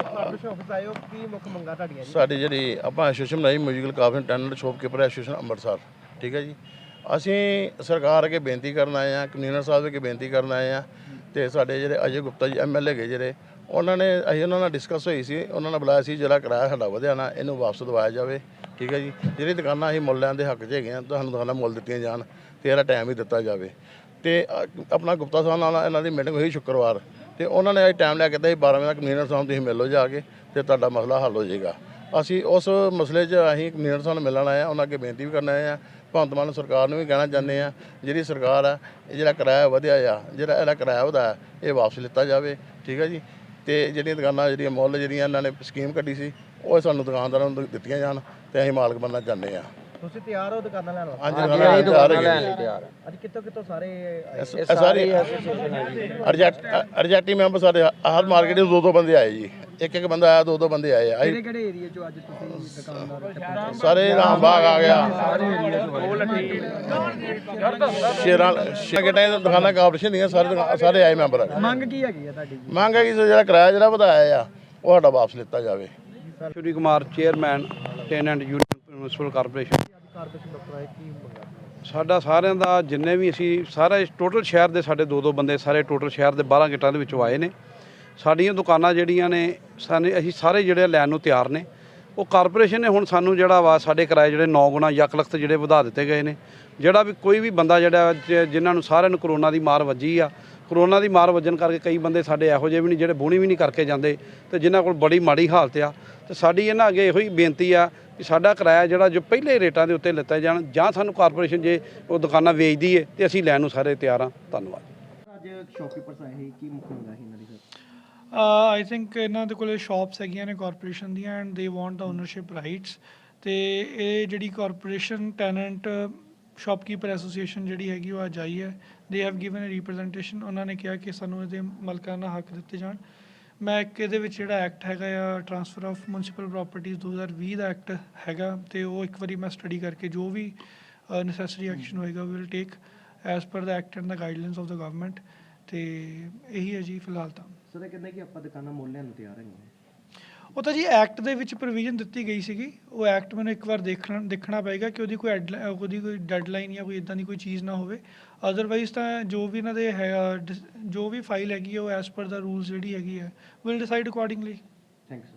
Office ਆਏ ਹੋ ਕੀ ਮੁੱਖ ਮੰਗਾਂ ਤੁਹਾਡੀਆਂ ਜੀ ਸਾਡੀ ਜਿਹੜੀ ਆਪਾਂ ਐਸੋਸੀਏਸ਼ਨ ਬਣਾਈ ਮਿਊਜ਼ੀਕਲ ਕਾਫੀ ਟੈਨੈਂਟ ਸ਼ੋਪਕੀਪਰ ਐਸੋਸੀਏਸ਼ਨ ਅੰਮ੍ਰਿਤਸਰ, ਠੀਕ ਹੈ ਜੀ? ਅਸੀਂ ਸਰਕਾਰ ਅੱਗੇ ਬੇਨਤੀ ਕਰਨ ਆਏ ਆ ਕਮਿਸ਼ਨਰ ਸਾਹਿਬ ਅੱਗੇ ਬੇਨਤੀ ਕਰਨ ਆਏ ਆ ਤੇ ਸਾਡੇ ਜਿਹੜੇ ਅਜੇ ਗੁਪਤਾ ਜੀ ਐਮਐਲਏ ਹੈਗੇ ਜਿਹੜੇ, ਉਹਨਾਂ ਨੇ ਅਸੀਂ ਉਹਨਾਂ ਨਾਲ ਡਿਸਕਸ ਹੋਈ ਸੀ, ਉਹਨਾਂ ਨੇ ਬੁਲਾਇਆ ਸੀ, ਜਿਹੜਾ ਕਿਰਾਇਆ ਸਾਡਾ ਵਧਿਆ ਨਾ, ਇਹਨੂੰ ਵਾਪਸ ਦਵਾਇਆ ਜਾਵੇ, ਠੀਕ ਹੈ ਜੀ? ਜਿਹੜੀ ਦੁਕਾਨਾਂ ਅਸੀਂ ਮੁੱਲ ਦੇ ਹੱਕ 'ਚ ਹੈਗੇ ਆ ਤੁਹਾਨੂੰ ਦੁਕਾਨਾਂ ਮੁੱਲ ਦਿੱਤੀਆਂ ਜਾਣ ਤੇ ਇਹਦਾ ਟਾਈਮ ਵੀ ਦਿੱਤਾ ਜਾਵੇ। ਤੇ ਆਪਣਾ ਗੁਪਤਾ ਸਾਹਿਬ ਨਾਲ ਇਹਨਾਂ ਦੀ ਮੀਟਿੰਗ ਹੋਈ ਸ਼ੁੱਕਰਵਾਰ ਤੇ ਉਹਨਾਂ ਨੇ ਅੱਜ ਟਾਈਮ ਲਿਆ ਕਹਿੰਦੇ ਸੀ 12 ਵਜੇ ਤੱਕ ਕਮਿਸ਼ਨਰ ਸਾਹਿਬ ਤੁਸੀਂ ਮਿਲੋ ਜਾ ਕੇ, ਤੇ ਤੁਹਾਡਾ ਮਸਲਾ ਹੱਲ ਹੋ ਜਾਏਗਾ। ਅਸੀਂ ਉਸ ਮਸਲੇ 'ਚ ਅਸੀਂ ਕਮਿਸ਼ਨਰ ਸਾਹਿਬ ਨੂੰ ਮਿਲਣ ਆਏ ਆ ਉਹਨਾਂ ਅੱਗੇ ਬੇਨਤੀ ਵੀ ਕਰਨ ਆਏ ਆ ਭਗਵੰਤ ਮਾਨ ਸਰਕਾਰ ਨੂੰ ਵੀ ਕਹਿਣਾ ਚਾਹੁੰਦੇ ਆ ਜਿਹੜੀ ਸਰਕਾਰ ਆ, ਇਹ ਜਿਹੜਾ ਕਿਰਾਇਆ ਵਧਿਆ ਆ, ਜਿਹੜਾ ਇਹਦਾ ਕਿਰਾਇਆ ਵਧਾਇਆ ਇਹ ਵਾਪਸ ਲਿੱਤਾ ਜਾਵੇ, ਠੀਕ ਹੈ ਜੀ? ਤੇ ਜਿਹੜੀਆਂ ਦੁਕਾਨਾਂ, ਜਿਹੜੀਆਂ ਮੁੱਲ, ਜਿਹੜੀਆਂ ਇਹਨਾਂ ਨੇ ਸਕੀਮ ਕੱਢੀ ਸੀ, ਉਹ ਸਾਨੂੰ ਦੁਕਾਨਦਾਰਾਂ ਨੂੰ ਦਿੱਤੀਆਂ ਜਾਣ, ਤੇ ਅਸੀਂ ਮਾਲਕ ਬਣਨਾ ਚਾਹੁੰਦੇ ਆ ਤੁਸੀਂ ਤਿਆਰ ਹੋ ਦੁਕਾਨਾਂ ਲੈਣ ਵਾਸਤੇ? ਹਾਂਜੀ ਦੁਕਾਨਾਂ ਤਿਆਰ ਹੈਗੇ। ਜੀ। ਅੱਜ ਕਿੱਥੋਂ ਕਿੱਥੋਂ ਸਾਰੇ ਆਏ? ਇਹ ਸਾਰੇ ਅਰਜੈਟ ਅਰਜੈਟੀ ਮੈਂਬਰ ਸਾਡੇ ਹਰ ਮਾਰਕੀਟ ਦੇ ਦੋ ਦੋ ਬੰਦੇ ਆਏ ਜੀ। ਇੱਕ ਇੱਕ ਬੰਦਾ ਆਇਆ ਦੋ ਦੋ ਬੰਦੇ ਆਏ ਆ। ਅਸੀਂ ਕਿਹੜੇ ਏਰੀਆ ਚੋਂ ਅੱਜ ਤੁਸੀਂ ਦੁਕਾਨਦਾਰ ਸਾਰੇ ਰਾਮਬਾਗ ਆ ਗਿਆ। ਸ਼ੇਰਾਂ ਸ਼ੇਰਾਂ ਦੀ ਦੁਕਾਨਾਂ ਕਾਰਪੋਰੇਸ਼ਨ ਦੀਆਂ ਸਾਰੇ ਦੁਕਾ- ਸਾਰੇ ਆਏ ਮੈਂਬਰ ਆ। ਮੰਗ ਕੀ ਹੈਗੀ ਆ ਤੁਹਾਡੀ ਜੀ? ਮੰਗ ਹੈ ਕਿ ਜਿਹੜਾ ਕਿਰਾਇਆ ਜਿਹੜਾ ਵਧਾਇਆ ਆ ਉਹ ਸਾਡਾ ਵਾਪਸ ਲਿੱਤਾ ਜਾਵੇ। Shri Kumar chairman tenant union municipal corporation corporation ਦਫ਼ਤਰ ਆਏ ਕੀ ਮੰਗਾਂ ਸਾਡਾ ਸਾਰਿਆਂ ਦਾ ਜਿੰਨੇ ਵੀ ਅਸੀਂ ਸਾਰੇ ਟੋਟਲ ਸ਼ਹਿਰ ਦੇ ਸਾਡੇ ਦੋ ਦੋ ਬੰਦੇ ਸਾਰੇ ਟੋਟਲ ਸ਼ਹਿਰ ਦੇ 12 ਗੇਟਾਂ ਦੇ ਵਿੱਚੋਂ ਆਏ ਨੇ। ਸਾਡੀਆਂ ਦੁਕਾਨਾਂ ਜਿਹੜੀਆਂ ਨੇ ਸਾਨੇ ਅਸੀਂ ਸਾਰੇ ਜਿਹੜੇ ਲੈਣ ਨੂੰ ਤਿਆਰ ਨੇ। ਉਹ ਕਾਰਪੋਰੇਸ਼ਨ ਨੇ ਹੁਣ ਸਾਨੂੰ ਜਿਹੜਾ ਵਾ ਸਾਡੇ ਕਿਰਾਏ ਜਿਹੜੇ 9 ਗੁਣਾ ਯੱਕ ਲਖਤ ਜਿਹੜੇ ਵਧਾ ਦਿੱਤੇ ਗਏ ਨੇ। ਜਿਹੜਾ ਵੀ ਕੋਈ ਵੀ ਬੰਦਾ ਜਿਹੜਾ ਜਿਨ੍ਹਾਂ ਨੂੰ ਸਾਰਿਆਂ ਨੂੰ ਕਰੋਨਾ ਦੀ ਮਾਰ ਵੱਜੀ ਆ ਕਰੋਨਾ ਦੀ ਮਾਰ ਵੱਜਣ ਕਰਕੇ ਕਈ ਬੰਦੇ ਸਾਡੇ ਇਹੋ ਜਿਹੇ ਵੀ ਨਹੀਂ ਜਿਹੜੇ ਬੋਣੀ ਵੀ ਨਹੀਂ ਕਰਕੇ ਜਾਂਦੇ ਤੇ ਜਿਨ੍ਹਾਂ ਕੋਲ ਬੜੀ ਮਾੜੀ ਹਾਲਤ ਆ। ਤੇ ਸਾਡੀ ਇਹਨਾਂ ਅੱਗੇ ਇਹੋ ਹੀ ਬੇਨਤੀ ਆ ਕਿ ਸਾਡਾ ਕਿਰਾਇਆ ਜਿਹੜਾ ਜੋ ਪਹਿਲੇ ਰੇਟਾਂ ਦੇ ਉੱਤੇ ਲਿੱਤਾ ਜਾਣ ਜਾਂ ਸਾਨੂੰ ਕਾਰਪੋਰੇਸ਼ਨ ਜੇ ਉਹ ਦੁਕਾਨਾਂ ਵੇਚਦੀ ਏ ਤੇ ਅਸੀਂ ਲੈਣ ਨੂੰ ਸਾਰੇ ਤਿਆਰ ਆ। ਧੰਨਵਾਦ। ਅੱਜ ਸ਼ੌਪਕੀਪਰਸ ਆਏ ਕੀ ਮੁੱਖ ਮੰਗਾਂ ਸੀ ਇਹਨਾਂ ਦੀ ਆਈ ਥਿੰਕ ਇਹਨਾਂ ਦੇ ਕੋਲੇ ਸ਼ਾਪਸ ਹੈਗੀਆਂ ਨੇ ਕਾਰਪੋਰੇਸ਼ਨ ਦੀਆਂ and they want the ownership rights ਤੇ ਇਹ ਜਿਹੜੀ ਕਾਰਪੋਰੇਸ਼ਨ ਟੈਨੈਂਟ ਸ਼ਾਪਕੀਪਰ ਐਸੋਸੀਏਸ਼ਨ ਜਿਹੜੀ ਹੈਗੀ ਉਹ ਅੱਜ ਆਈ ਹੈ। They have given a representation ਉਹਨਾਂ ਨੇ ਕਿਹਾ ਕਿ ਸਾਨੂੰ ਇਹਦੇ ਮਾਲਕਾਨਾ ਹੱਕ ਦਿੱਤੇ ਜਾਣ। ਮੈਂ ਇੱਕ ਇਹਦੇ ਵਿੱਚ ਜਿਹੜਾ ਐਕਟ ਹੈਗਾ ਆ ਟ੍ਰਾਂਸਫਰ ਆਫ ਮਿਊਨਿਸਪਲ ਪ੍ਰਾਪਰਟੀਜ਼ 2020 ਦਾ ਐਕਟ ਹੈਗਾ ਤੇ ਉਹ ਇੱਕ ਵਾਰੀ ਮੈਂ ਸਟੱਡੀ ਕਰਕੇ ਜੋ ਵੀ ਨੈਸੈਸਰੀ ਐਕਸ਼ਨ ਹੋਏਗਾ ਵੀ will take as per the act and the guidelines of the government ਤੇ ਇਹੀ ਹੈ ਜੀ ਫਿਲਹਾਲ ਤਾਂ। ਸਰ ਇਹ ਕਹਿੰਦੇ ਕਿ ਆਪਾਂ ਦੁਕਾਨਾਂ ਮੁੱਲ ਲੈਣ ਨੂੰ ਤਿਆਰ ਹੈਗੇ ਹਾਂ। ਉਹ ਤਾਂ ਜੀ ਐਕਟ ਦੇ ਵਿੱਚ ਪ੍ਰੋਵੀਜ਼ਨ ਦਿੱਤੀ ਗਈ ਸੀਗੀ। ਉਹ ਐਕਟ ਮੈਨੂੰ ਇੱਕ ਵਾਰ ਦੇਖਣਾ ਦੇਖਣਾ ਪਏਗਾ ਕਿ ਉਹਦੀ ਕੋਈ ਐਡਲਾ- ਉਹਦੀ ਕੋਈ ਡੈਡਲਾਈਨ ਜਾਂ ਕੋਈ ਇਦਾਂ ਦੀ ਕੋਈ ਚੀਜ਼ ਨਾ ਹੋਵੇ। ਅਦਰਵਾਈਜ਼ ਤਾਂ ਜੋ ਵੀ ਇਹਨਾਂ ਦੇ ਹੈ, ਜੋ ਵੀ ਫਾਈਲ ਹੈਗੀ ਹੈ ਉਹ ਐਸ ਪਰ ਦਾ ਰੂਲਸ ਜਿਹੜੀ ਹੈਗੀ ਹੈ ਵਿਲ ਡਿਸਾਈਡ ਅਕੋਰਡਿੰਗਲੀ ਥੈਂਕਸ